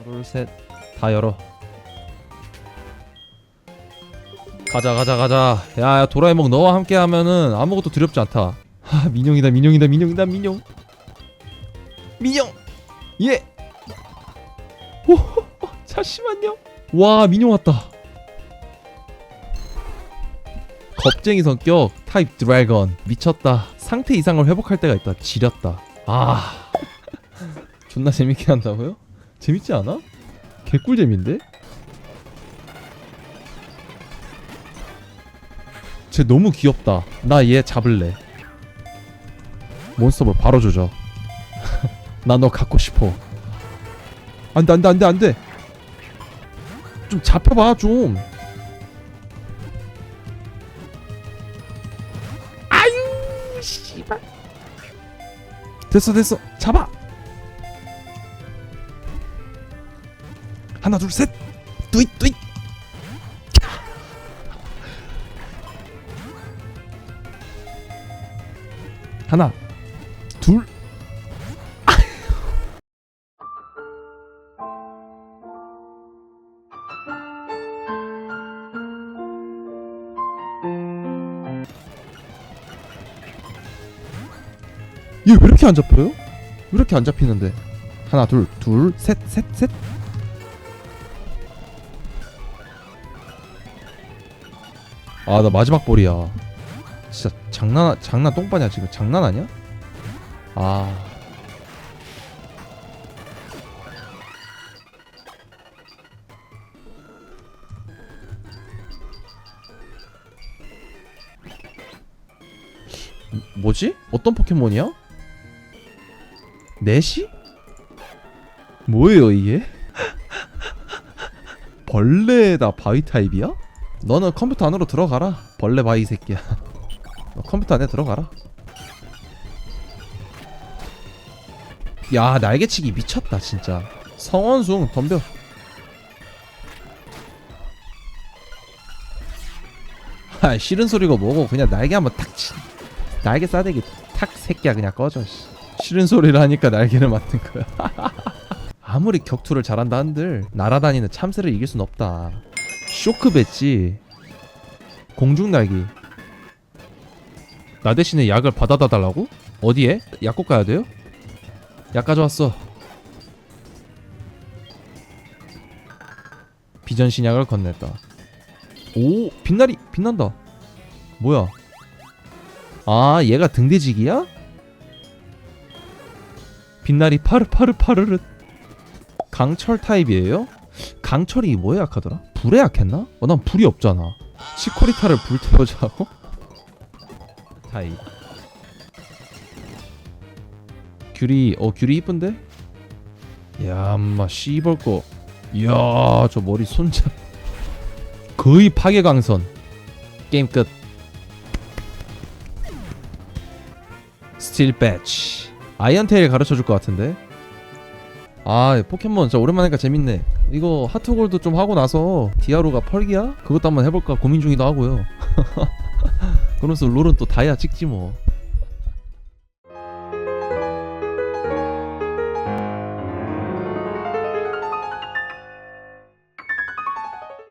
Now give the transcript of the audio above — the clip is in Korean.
하나 둘셋 다 열어. 가자 가자 가자. 야 야 도라에몽 너와 함께 하면은 아무것도 두렵지 않다. 하 민용이다 민용이다 민용이다 민용 민용 예! 오, 잠시만요. 와 민용 왔다. 겁쟁이 성격 타입 드래곤. 미쳤다. 상태 이상을 회복할 때가 있다. 지렸다. 아. 존나 재밌게 한다고요? 재밌지 않아? 개꿀잼인데? 쟤 너무 귀엽다. 나 얘 잡을래. 몬스터볼 바로 조져. 나 너 갖고 싶어. 안 돼 안 돼 안 돼 안 돼. 좀 잡혀봐 좀. 아유 씨발. 됐어 됐어. 잡아 하나 둘 셋 뚜잇 뚜잇 하나 둘 얘 왜 이렇게 안 잡혀요? 왜 이렇게 안 잡히는데? 하나 둘 둘 셋 셋 셋 아 나 마지막 볼이야 진짜 장난 장난 똥빠냐 지금 장난 아니야? 아 음, 뭐지? 어떤 포켓몬이야? 넷이? 뭐예요 이게? 벌레다 바위 타입이야? 너는 컴퓨터 안으로 들어가라. 벌레 바위 새끼야. 너 컴퓨터 안에 들어가라. 야 날개치기 미쳤다 진짜. 성원숭 덤벼. 아 싫은 소리가 뭐고 그냥 날개 한번 탁 치. 날개 싸대기 탁 새끼야 그냥 꺼져 씨. 싫은 소리를 하니까 날개를 맞는 거야. 아무리 격투를 잘한다 한들 날아다니는 참새를 이길 순 없다 쇼크 배지 공중 날기 나 대신에 약을 받아다 달라고? 어디에? 약국 가야 돼요? 약 가져왔어 비전 신약을 건넸다 오 빛나리 빛난다 뭐야 아 얘가 등대지기야? 빛나리 파르파르 파르르 강철 타입이에요? 강철이 뭐에 약하더라? 불에 약했나? 어, 난 불이 없잖아. 치코리타를 불태우자고? 타입. 귤이, 어, 귤이 이쁜데? 야, 엄마, 씨벌 거. 이야, 저 머리 손잡. 거의 파괴 강선. 게임 끝. 스틸 배치. 아이언테일 가르쳐 줄 것 같은데? 아 포켓몬 진짜 오랜만에 하니까 재밌네 이거 하트골드 좀 하고 나서 디아루가 펄기야? 그것도 한번 해볼까 고민 중이기도 하고요 그러면서 롤은 또 다이아 찍지 뭐